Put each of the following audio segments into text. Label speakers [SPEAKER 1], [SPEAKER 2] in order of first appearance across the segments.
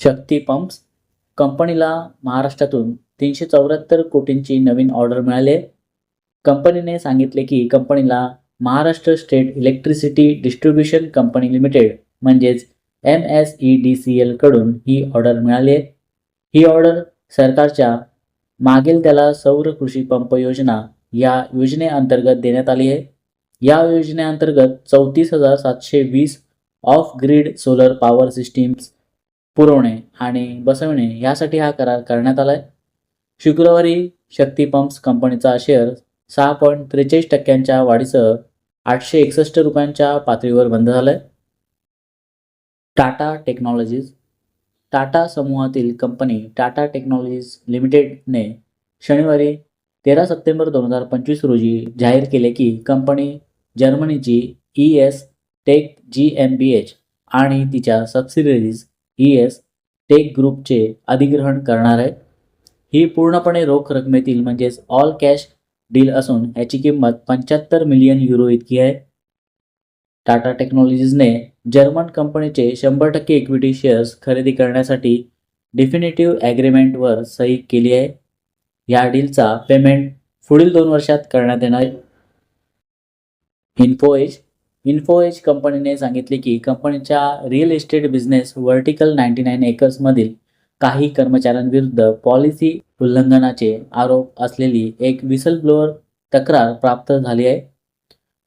[SPEAKER 1] शक्ती pumps कंपनीला महाराष्ट्रातून तीनशे चौऱ्याहत्तर कोटींची नवीन ऑर्डर मिळाली आहे. कंपनीने सांगितले की कंपनीला Maharashtra state electricity distribution company limited म्हणजेच M S E D C एलकडून ही ऑर्डर मिळाली आहे. ही ऑर्डर सरकारच्या मागील त्याला सौर कृषी पंप योजना या योजनेअंतर्गत देण्यात आली आहे. या योजनेअंतर्गत चौतीस हजार सातशे वीस off grid solar power systems पुरवणे आणि बसवणे यासाठी हा करार करण्यात आला आहे शुक्रवारी शक्ती पंप्स कंपनीचा शेअर सहा पॉईंट त्रेचाळीस टक्क्यांच्या वाढीसह आठशे एकसष्ट रुपयांच्या पातळीवर बंद झाला आहे टाटा टेक्नॉलॉजीज टाटा समूहातील कंपनी टाटा टेक्नॉलॉजीज लिमिटेडने शनिवारी तेरा सप्टेंबर दोन हजार पंचवीस रोजी जाहीर केले की company जर्मनीची E S tech G M B H आणि तिच्या सबसिडरीज ई एस टेक ग्रुपचे अधिग्रहण करणार आहे. ही पूर्णपणे रोख रकमेतील म्हणजेच ऑल कॅश डील असून याची किंमत पंच्याहत्तर मिलियन युरो इतकी आहे. टाटा टेक्नॉलॉजीजने जर्मन कंपनीचे शंभर टक्के इक्विटी शेअर्स खरेदी करण्यासाठी डिफिनेटिव्ह ॲग्रीमेंटवर सही केली आहे. या डीलचा पेमेंट पुढील दोन वर्षात करण्यात येणार इन्फोएज इन्फोएज कंपनीने सांगितले की कंपनीच्या real estate business vertical ninety nine एकर्समधील काही कर्मचाऱ्यांविरुद्ध पॉलिसी उल्लंघनाचे आरोप असलेली एक विसल ब्लोअर तक्रार प्राप्त झाली आहे.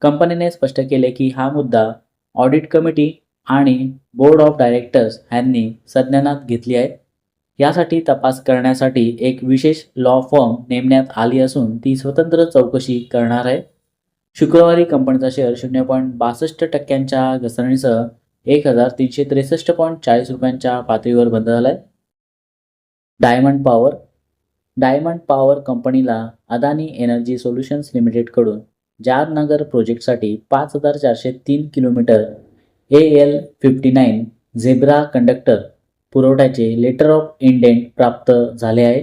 [SPEAKER 1] कंपनीने स्पष्ट केले की हा मुद्दा ऑडिट कमिटी आणि बोर्ड ऑफ डायरेक्टर्स यांनी संज्ञानात घेतली आहे. यासाठी तपास करण्यासाठी एक विशेष लॉ फॉर्म नेमण्यात आली असून ती स्वतंत्र चौकशी करणार आहे. शुक्रवारी कंपनीचा शेअर शून्य पॉईंट बासष्ट टक्क्यांच्या घसरणीसह एक हजार तीनशे त्रेसष्ट पॉईंट चाळीस रुपयांच्या पातळीवर बंद झाला आहे डायमंड पॉवर. डायमंड पॉवर कंपनीला अदानी एनर्जी सोल्युशन्स लिमिटेडकडून जामनगर प्रोजेक्टसाठी पाच हजार चारशे तीन kilometre A L fifty nine zebra conductor पुरवठ्याचे लेटर ऑफ इंडेंट प्राप्त झाले आहे.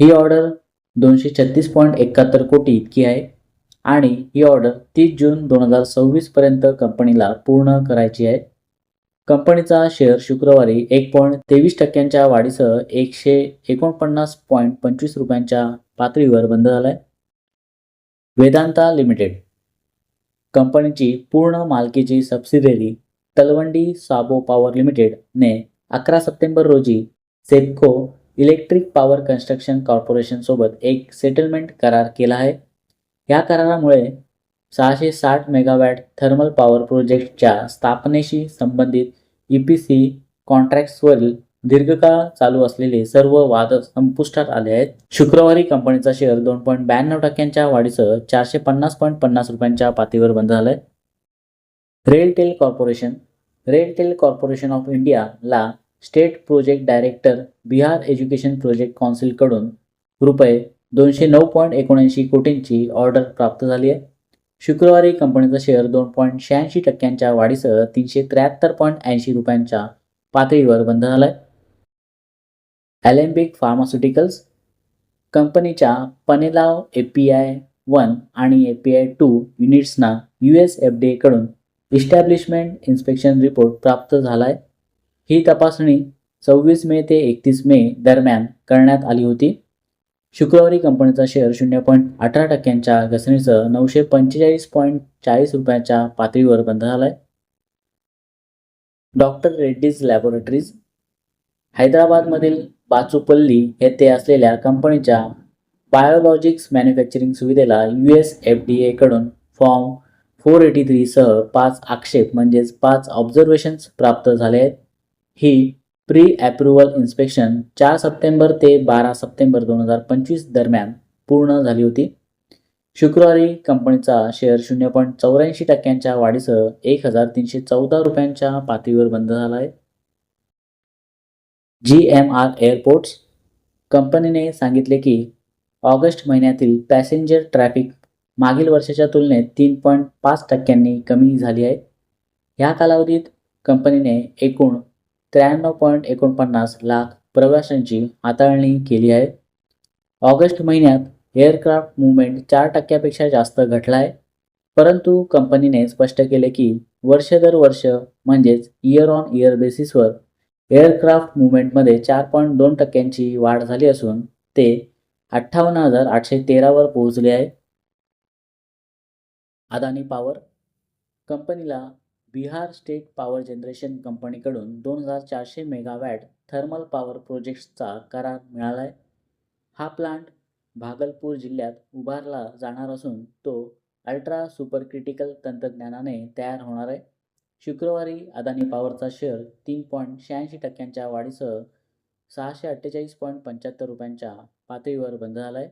[SPEAKER 1] ही ऑर्डर दोनशे छत्तीस पॉईंट एकाहत्तर कोटी इतकी आहे आणि ही ऑर्डर तीस जून दोन हजार सव्वीसपर्यंत कंपनीला पूर्ण करायची आहे. कंपनीचा शेअर शुक्रवारी एक पॉईंट तेवीस टक्क्यांच्या वाढीसह एकशे एकोणपन्नास पॉईंट पंचवीस रुपयांच्या पातळीवर बंद झाला आहे वेदांता लिमिटेड. कंपनीची पूर्ण मालकीची सबसिडियरी तलवंडी साबो पॉवर लिमिटेडने अकरा सप्टेंबर रोजी सेपको इलेक्ट्रिक पॉवर कन्स्ट्रक्शन कॉर्पोरेशनसोबत एक सेटलमेंट करार केला आहे. या करारामुळे सहाशे साठ मेगावॅट थर्मल पॉवर प्रोजेक्टच्या स्थापनेशी संबंधित ई पी सी कॉन्ट्रॅक्ट्सवरील दीर्घकाळ चालू असलेले सर्व वाद संपुष्टात आले आहेत. शुक्रवारी कंपनीचा शेअर दोन पॉईंट ब्याण्णव टक्क्यांच्या वाढीसह चारशे पन्नास पॉईंट पन्नास रुपयांच्या पातळीवर बंद झालाय. RailTel corporation RailTel corporation of इंडियाला state project director Bihar education project काउन्सिलकडून रुपये दोनशे नऊ पॉईंट एकोणऐंशी कोटींची ऑर्डर प्राप्त झाली आहे. शुक्रवारी कंपनीचा शेअर दोन पॉईंट शहाऐंशी टक्क्यांच्या वाढीसह तीनशे त्र्याहत्तर पॉईंट ऐंशी रुपयांच्या पातळीवर बंद झाला आहे ॲलेम्बिक फार्मास्युटिकल्स कंपनीच्या Panelav A P I one आणि ए पी आय टू युनिट्सना यू एस एफ डी एकडून इस्टॅब्लिशमेंट इन्स्पेक्शन रिपोर्ट प्राप्त झाला आहे ही तपासणी सव्वीस मे ते एकतीस मे दरम्यान करण्यात आली होती. शुक्रवारी कंपनीचा शेअर शून्य पॉईंट अठरा टक्क्यांच्या घसरणीसह नऊशे पंचेचाळीस पॉईंट चाळीस रुपयाच्या पातळीवर बंद झाला आहे डॉक्टर रेड्डीज लॅबोरेटरीज हैदराबादमधील बाचुपल्ली येथे असलेल्या कंपनीच्या बायोलॉजिक्स मॅन्युफॅक्चरिंग सुविधेला यू एस एफ डी एकडून फॉर्म फोर एटी थ्रीसह पाच आक्षेप म्हणजेच पाच ऑब्झर्वेशन्स प्राप्त झाले आहेत. ही प्री ॲप्रुव्हल इन्स्पेक्शन चार सप्टेंबर ते बारा सप्टेंबर दोन हजार पंचवीस दरम्यान पूर्ण झाली होती. शुक्रवारी कंपनीचा शेअर शून्य पॉईंट चौऱ्याऐंशी टक्क्यांच्या वाढीसह एक हजार तीनशे चौदा रुपयांच्या पातळीवर बंद झाला आहे. जी एम आर एअरपोर्ट्स कंपनीने सांगितले की ऑगस्ट महिन्यातील पॅसेंजर ट्रॅफिक मागील वर्षाच्या तुलनेत तीन पॉईंट पाच टक्क्यांनी कमी झाली आहे. ह्या कालावधीत कंपनीने एकूण त्र्याण्णव पॉईंट एकोणपन्नास लाख प्रवाशांची हाताळणी केली आहे. ऑगस्ट महिन्यात एअरक्राफ्ट मुवमेंट चार टक्क्यापेक्षा जास्त घटला आहे. परंतु कंपनीने स्पष्ट केले की वर्ष दर वर्ष म्हणजेच इयर ऑन इयर बेसिसवर एअरक्राफ्ट मुवमेंटमध्ये चार पॉईंट दोन टक्क्यांची वाढ झाली असून ते अठ्ठावन्न हजार आठशे तेरावर पोहोचले आहे. अदानी पॉवर कंपनीला बिहार स्टेट पॉवर जनरेशन कंपनीकडून दोन हजार चारशे मेगावॅट थर्मल पॉवर प्रोजेक्ट्सचा करार मिळाला आहे हा प्लांट भागलपूर जिल्ह्यात उभारला जाणार असून तो अल्ट्रा सुपर क्रिटिकल तंत्रज्ञानाने तयार होणार आहे. शुक्रवारी अदानी पॉवरचा शेअर तीन पॉईंट शहाऐंशी टक्क्यांच्या वाढीसह सहाशे अठ्ठेचाळीस पॉईंट पंच्याहत्तर रुपयांच्या पातळीवर बंद झाला आहे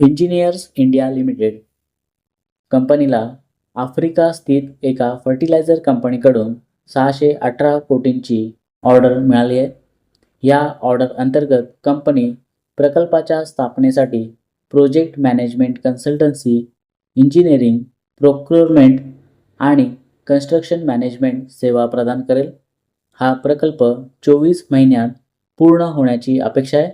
[SPEAKER 1] इंजिनियर्स इंडिया लिमिटेड कंपनीला आफ्रिका स्थित एका फर्टिलायझर कंपनीकडून सहाशे अठरा कोटींची ऑर्डर मिळाली आहे. या ऑर्डर अंतर्गत कंपनी प्रकल्पाच्या स्थापनेसाठी project management consultancy engineering procurement आणि कन्स्ट्रक्शन मॅनेजमेंट सेवा प्रदान करेल. हा प्रकल्प चोवीस महिन्यात पूर्ण होण्याची अपेक्षा आहे.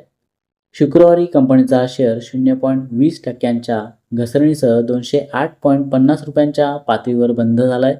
[SPEAKER 1] शुक्रवारी कंपनीचा शेअर शून्य पॉईंट वीस टक्क्यांच्या घसरणीसह दोनशे आठ पॉईंट पन्नास रुपयांच्या पातळीवर बंद झाला आहे